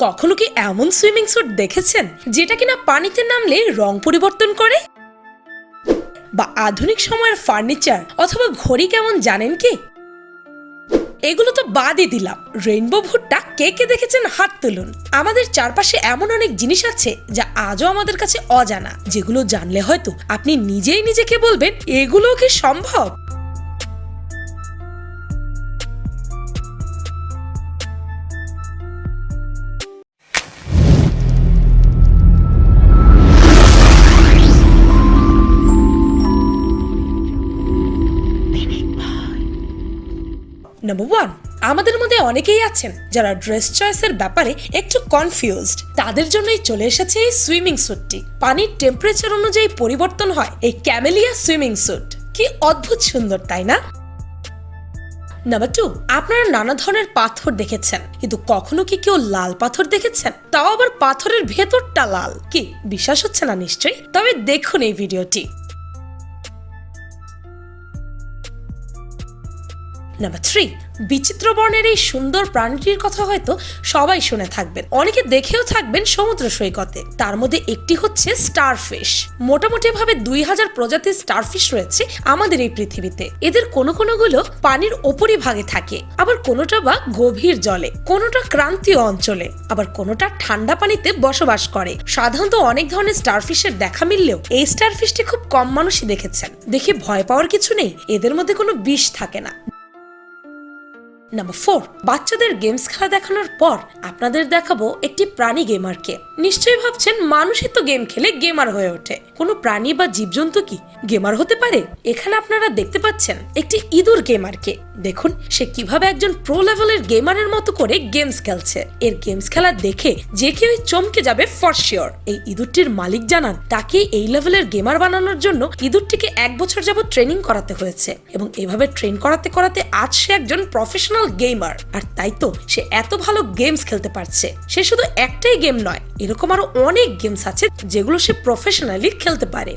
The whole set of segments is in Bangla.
কখনো কি এমন সুইমিং স্যুট দেখেছেন যেটা কিনা পানিতে নামলে রং পরিবর্তন করে? বা আধুনিক সময়ের ফার্নিচার অথবা ঘড়ি কেমন জানেন কি? এগুলো তো বাদই দিলাম। রেইনবো ভুট্টা কে কে দেখেছেন হাত তুলুন। আমাদের চারপাশে এমন অনেক জিনিস আছে যা আজও আমাদের কাছে অজানা, যেগুলো জানলে হয়তো আপনি নিজেই নিজেকে বলবেন এগুলো কি সম্ভব? নাম্বার ওয়ান আমাদের মধ্যে অনেকেই আছেন যারা ড্রেস চয়েসের ব্যাপারে একটু কনফিউজড তাদের জন্যই চলে এসেছে এই সুইমিং স্যুটটি পানির টেম্পারেচার অনুযায়ী পরিবর্তন হয় এই ক্যামেলিয়া সুইমিং স্যুট কি অদ্ভুত সুন্দর, তাই না? নাম্বার টু আপনারা নানা ধরনের পাথর দেখেছেন, কিন্তু কখনো কি কেউ লাল পাথর দেখেছেন? তাও আবার পাথরের ভেতরটা লাল। কি, বিশ্বাস হচ্ছে না নিশ্চয়ই? তবে দেখুন এই ভিডিওটি নাম্বার থ্রি বিচিত্র বর্ণের এই সুন্দর প্রাণীটির কথা হয়তো সবাই শুনে থাকবেন। অনেকে দেখেও থাকবেন সমুদ্র সৈকতে। তার মধ্যে একটি হচ্ছে স্টারফিশ। মোটামুটি ভাবে দুই হাজার প্রজাতির স্টারফিশ রয়েছে আমাদের এই পৃথিবীতে। এদের কোনো কোনোগুলো পানির ওপরই ভাগে থাকে, আবার কোনোটা বা গভীর জলে, কোনোটা ক্রান্তীয় অঞ্চলে, আবার কোনোটা ঠান্ডা পানিতে বসবাস করে। সাধারণত অনেক ধরনের স্টারফিশের দেখা মিললেও এই স্টারফিশটি খুব কম মানুষই দেখেছেন। দেখে ভয় পাওয়ার কিছু নেই, এদের মধ্যে কোনো বিষ থাকে না। নাম্বার ফোর বাচ্চাদের গেমস খেলা দেখানোর পর আপনাদের দেখাবো একটি প্রাণী গেমারকে নিশ্চয়ই ভাবছেন মানুষই তো গেম খেলে গেমার হয়ে ওঠে। কোনো প্রাণী বা জীবজন্তু কি গেমার হতে পারে? এখানে আপনারা দেখতে পাচ্ছেন একটি ইঁদুর গেমারকে দেখুন, সে কীভাবে একজন প্রো লেভেলের গেমারের মতো করে গেমস খেলছে। এর গেমস খেলা দেখে যে কেউ চমকে যাবে ফর শিওর এই ইঁদুরটির মালিক জানান, তাকে এই লেভেলের গেমার বানানোর জন্য ইঁদুরটিকে এক বছর যাবত ট্রেনিং করাতে হয়েছে। এবং এভাবে ট্রেন করাতে করাতে আজ সে একজন প্রফেশনাল গেমার আর তাই তো সে এত ভালো গেমস খেলতে পারছে। সে শুধু একটাই গেম নয়, এরকম আরও অনেক গেমস আছে যেগুলো সে প্রফেশনালি খেলতে পারে।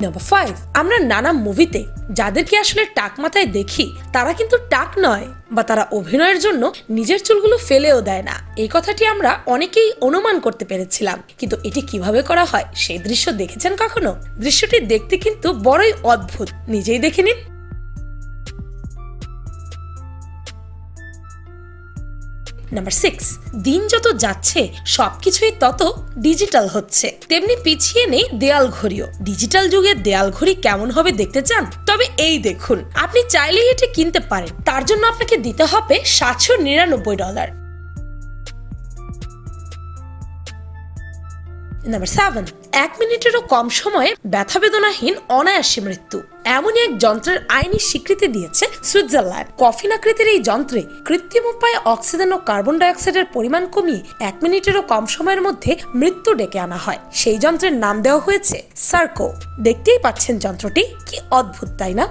নাম্বার ফাইভ আমরা নানা মুভিতে যাদেরকে আসলে টাক মাথায় দেখি, তারা কিন্তু টাক নয়, বা তারা অভিনয়ের জন্য নিজের চুলগুলো ফেলেও দেয় না। এই কথাটি আমরা অনেকেই অনুমান করতে পেরেছিলাম, কিন্তু এটি কীভাবে করা হয়, সেই দৃশ্য দেখেছেন কখনো? দৃশ্যটি দেখতে কিন্তু বড়ই অদ্ভুত। নিজেই দেখে নিন। নাম্বার সিক্স দিন যত যাচ্ছে, সবকিছুই তত ডিজিটাল হচ্ছে। তেমনি পিছিয়ে নেই দেয়াল ঘড়িও। ডিজিটাল যুগের দেয়াল ঘড়ি কেমন হবে দেখতে চান? তবে এই দেখুন, আপনি চাইলেই এটি কিনতে পারেন। তার জন্য আপনাকে দিতে হবে সাতশো নিরানব্বই ডলার নাম্বার সেভেন এক মিনিটেরও কম সময়ে ব্যথা বেদনাহীন অনায়াসী মৃত্যু। এমনই এক যন্ত্রের আইনি স্বীকৃতি দিয়েছে সুইজারল্যান্ড। কফিন আকৃতির এই যন্ত্রে কৃত্রিম উপায়ে অক্সিজেন ও কার্বন ডাইঅক্সাইডের পরিমাণ কমিয়ে এক মিনিটেরও কম সময়ের মধ্যে মৃত্যু ডেকে আনা হয়। সেই যন্ত্রের নাম দেওয়া হয়েছে সার্কো। দেখতেই পাচ্ছেন যন্ত্রটি। কি অদ্ভুত, তাই না?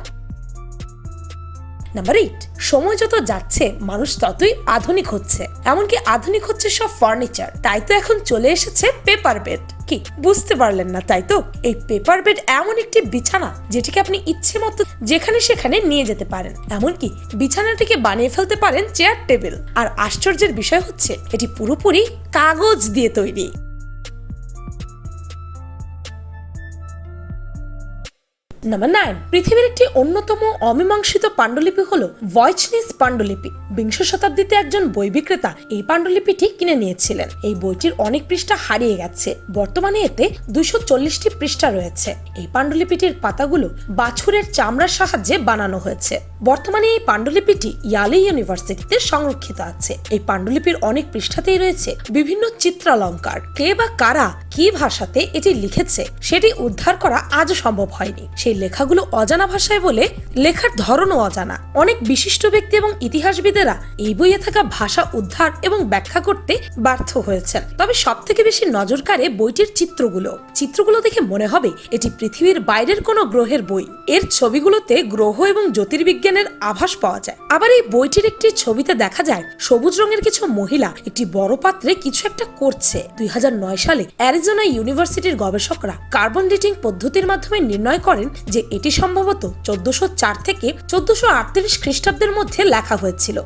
নাম্বার এইট সময় যত যাচ্ছে, মানুষ ততই আধুনিক হচ্ছে। এমনকি আধুনিক হচ্ছে সব ফার্নিচার তাই তো এখন চলে এসেছে পেপার বেড কি, বুঝতে পারলেন না তাই তো? এই পেপার বেড এমন একটি বিছানা যেটিকে আপনি ইচ্ছে মতো যেখানে সেখানে নিয়ে যেতে পারেন। এমনকি বিছানাটিকে বানিয়ে ফেলতে পারেন চেয়ার টেবিল আর আশ্চর্যের বিষয় হচ্ছে, এটি পুরোপুরি কাগজ দিয়ে তৈরি। নাম্বার নাইন পৃথিবীর একটি অন্যতম অমীমাংসিত পাণ্ডুলিপি হল ভয়েচনিস পাণ্ডুলিপি। বিংশ শতাব্দীতে একজন বই বিক্রেতা এই পাণ্ডুলিপিটি কিনে নিয়েছিলেন। এই বইটির অনেক পৃষ্ঠা হারিয়ে গেছে। বর্তমানে এতে দুইশো চল্লিশটি পৃষ্ঠা রয়েছে। এই পাণ্ডুলিপিটির পাতাগুলো বাছুরের চামড়ার সাহায্যে বানানো হয়েছে। বর্তমানে এই পাণ্ডুলিপিটি ইয়ালে ইউনিভার্সিটিতে সংরক্ষিত আছে। এই পাণ্ডুলিপির অনেক পৃষ্ঠাতেই রয়েছে বিভিন্ন চিত্রালঙ্কার। কে বা কারা কি ভাষাতে এটি লিখেছে, সেটি উদ্ধার করা আজও সম্ভব হয়নি। সেই লেখাগুলো অজানা ভাষায় বলে লেখার ধরনও অজানা। অনেক বিশিষ্ট ব্যক্তি এবং ইতিহাসবিদেরা এই বইয়ে থাকা ভাষা উদ্ধার এবং ব্যাখ্যা করতে ব্যর্থ হয়েছেন। তবে সব থেকে বেশি নজর কাড়ে বইটির চিত্রগুলো। চিত্রগুলো দেখে মনে হবে এটি পৃথিবীর বাইরের কোনো গ্রহের বই। এর ছবিগুলোতে গ্রহ এবং জ্যোতির্বিজ্ঞানের আভাস পাওয়া যায়। আবার এই বইটির একটি ছবিতে দেখা যায়, সবুজ রঙের কিছু মহিলা একটি বড় পাত্রে কিছু একটা করছে। দুই হাজার নয় সালে অ্যারিজোনা ইউনিভার্সিটির গবেষকরা কার্বন ডেটিং পদ্ধতির মাধ্যমে নির্ণয় করেন যে এটি সম্ভবত চোদ্দশো চার থেকে চোদ্দশো আটত্রিশ খ্রিস্টাব্দের মধ্যে লেখা হয়েছিল।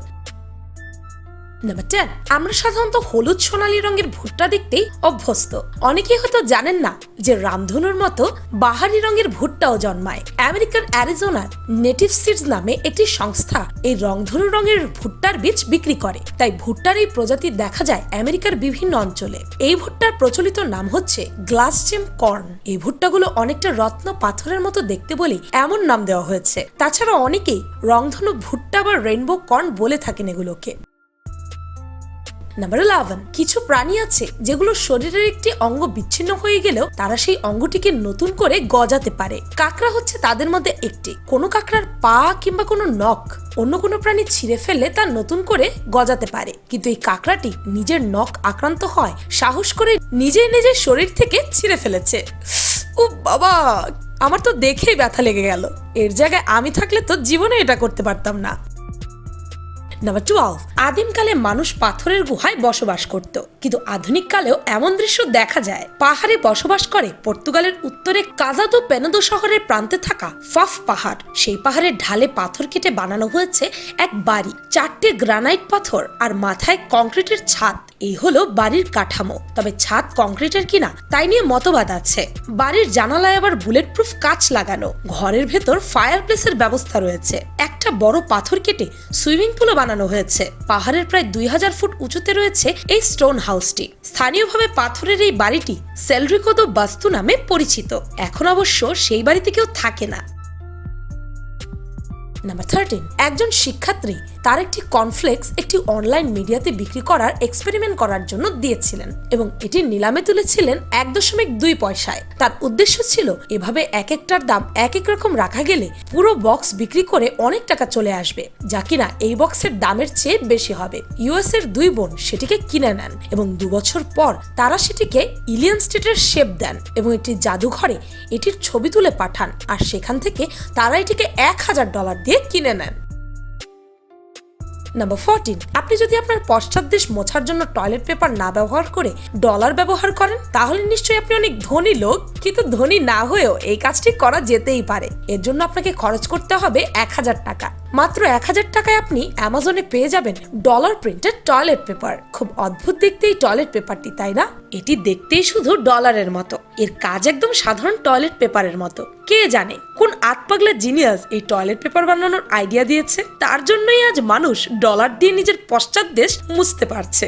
নাম্বার টেন আমরা সাধারণত হলুদ সোনালী রঙের ভুট্টা দেখতেই অভ্যস্ত। অনেকেই হয়তো জানেন না যে রামধনুর মতো বাহারি রঙের ভুট্টাও জন্মায়। আমেরিকার অ্যারিজোনার নেটিভ সিডস নামে একটি সংস্থা এই রংধনু রঙের ভুট্টার বীজ বিক্রি করে। তাই ভুট্টার এই প্রজাতি দেখা যায় আমেরিকার বিভিন্ন অঞ্চলে। এই ভুট্টার প্রচলিত নাম হচ্ছে গ্লাস জেম কর্ন। এই ভুট্টাগুলো অনেকটা রত্ন পাথরের মতো দেখতে বলেই এমন নাম দেওয়া হয়েছে। তাছাড়া অনেকেই রংধনু ভুট্টা বা রেইনবো কর্ন বলে থাকেন এগুলোকে। নাম্বার ইলেভেন কিছু প্রাণী আছে যেগুলো শরীরের একটি অঙ্গ বিচ্ছিন্ন হয়ে গেলেও তারা সেই অঙ্গটিকে নতুন করে গজাতে পারে। কাকড়া হচ্ছে তাদের মধ্যে একটি। কোনো কাকড়ার পা কিংবা কোনো নখ অন্য কোনো প্রাণী ছিঁড়ে ফেললে তা নতুন করে গজাতে পারে। কিন্তু এই কাকড়াটি নিজের নখ আক্রান্ত হয়, সাহস করে নিজে নিজের শরীর থেকে ছিঁড়ে ফেলেছে। ও বাবা! আমার তো দেখেই ব্যথা লেগে গেল। এর জায়গায় আমি থাকলে তো জীবনে এটা করতে পারতাম না। নাম্বার টুয়েলভ আদিমকালে মানুষ পাথরের গুহায় বসবাস করত। কিন্তু আধুনিক কালেও এমন দৃশ্য দেখা যায়। পাহাড়ে বসবাস করে পর্তুগালের উত্তরে কাজাদো পেনাদো শহরের প্রান্তে থাকা ফাফ পাহাড়। সেই পাহাড়ের ঢালে পাথর কেটে বানানো হয়েছে এক বাড়ি, চারটে গ্রানাইট পাথর আর মাথায় কংক্রিটের ছাদ। এই হলো বাড়ির কাঠামো। তবে ছাদ কংক্রিটের কিনা, তাই নিয়ে মতবাদ আছে। বাড়ির জানালায় আবার বুলেট প্রুফ কাচ লাগানো। ঘরের ভেতর ফায়ার প্লেসের ব্যবস্থা রয়েছে। একটা বড় পাথর কেটে সুইমিং পুলও বানানো হয়েছে। পাহাড়ের প্রায় দুই হাজার ফুট উঁচুতে রয়েছে এই স্টোন হাউসটি স্থানীয়ভাবে পাথরের এই বাড়িটি সেলরিকোদো বাস্তু নামে পরিচিত। এখন অবশ্য সেই বাড়িতে কেউ থাকে না। নাম্বার থার্টিন একজন শিক্ষার্থী তার একটি কনফ্লেক্স একটি অনলাইন মিডিয়াতে বিক্রি করার এক্সপেরিমেন্ট করার জন্য দিয়েছিলেন এবং এটি নিলামে তুলেছিলেন এক দশমিক দুই পয়সায়। তার উদ্দেশ্য ছিল এভাবে এক একটার দাম এক এক রকম রাখা গেলে পুরো বক্স বিক্রি করে অনেক টাকা চলে আসবে, যা কিনা এই বক্সের দামের চেয়ে বেশি হবে। ইউএস এর দুই বোন সেটিকে কিনে নেন এবং দু বছর পর তারা সেটিকে ইলিয়ান স্টেটের শেপ দেন এবং একটি জাদুঘরে এটির ছবি তুলে পাঠান। আর সেখান থেকে তারা এটিকে এক হাজার ডলার দিয়ে কিনে নেন। নাম্বার ফোরটিন আপনি যদি আপনার পশ্চাৎ দেশ মোছার জন্য টয়লেট পেপার না ব্যবহার করে ডলার ব্যবহার করেন, তাহলে নিশ্চয়ই আপনি অনেক ধনী লোক, কিন্তু ধনী না হয়েও এই কাজটি করা যেতেই পারে। এর জন্য আপনাকে খরচ করতে হবে এক হাজার টাকা। মাত্র এক হাজার টাকায় আপনি অ্যামাজনে পেয়ে যাবেন ডলার প্রিন্টেড টয়লেট পেপার খুব অদ্ভুত দেখতে এই টয়লেট পেপারটি তাই না? এটি দেখতেই শুধু ডলারের মতো। এর কাজ একদম সাধারণ টয়লেট পেপারের মতো। কে জানে কোন আতপাগলা জিনিয়াস এই টয়লেট পেপার বানানোর আইডিয়া দিয়েছে? তার জন্যই আজ মানুষ ডলার দিয়ে নিজের পশ্চাৎ দেশ মুছতে পারছে।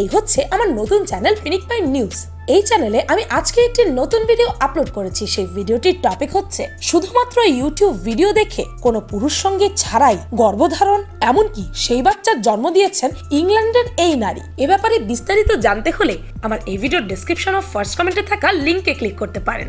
এই হচ্ছে আমার নতুন চ্যানেল ফিনিক পাই নিউজ এই চ্যানেলে আমি আজকে একটি নতুন ভিডিও আপলোড করেছি। সেই ভিডিওটির টপিক হচ্ছে, শুধুমাত্র ইউটিউব ভিডিও দেখে কোনো পুরুষ সঙ্গে ছাড়াই গর্ভধারণ এমনকি সেই বাচ্চার জন্ম দিয়েছেন ইংল্যান্ডের এই নারী। এ ব্যাপারে বিস্তারিত জানতে হলে আমার এই ভিডিওর ডিসক্রিপশন অফ ফার্স্ট কমেন্টে থাকা লিঙ্কে ক্লিক করতে পারেন।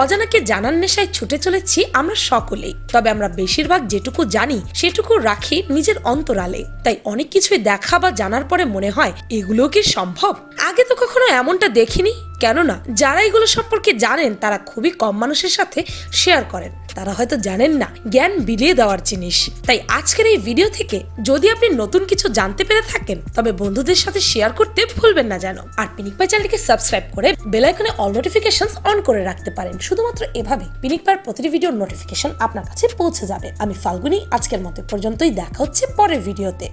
অজানাকে জানার নেশায় ছুটে চলেছি আমরা সকলেই। তবে আমরা বেশিরভাগ যেটুকু জানি, সেটুকু রাখি নিজের অন্তরালে। তাই অনেক কিছুই দেখা বা জানার পরে মনে হয় এগুলো কি সম্ভব? আগে তো কখনো এমনটা দেখিনি। কেননা, যারা এগুলো সম্পর্কে জানেন, তারা খুবই কম মানুষের সাথে শেয়ার করেন। তারা হয়তো জানেন না, জ্ঞান বিলিয়ে দেওয়ার জিনিস। তাই আজকের এই ভিডিও থেকে যদি আপনি নতুন কিছু জানতে পেরে থাকেন, তবে বন্ধুদের সাথে শেয়ার করতে ভুলবেন না যেন। আর পিনিক পাই চ্যানেলকে সাবস্ক্রাইব করে বেল আইকনে অল নোটিফিকেশন অন করে রাখতে পারেন। শুধুমাত্র এভাবে পিনিক পাইয়ের প্রতিটি ভিডিওর নোটিফিকেশন আপনার কাছে পৌঁছে যাবে। আমি ফাল্গুনি, আজকের মতো পর্যন্তই। দেখা হচ্ছে পরের ভিডিওতে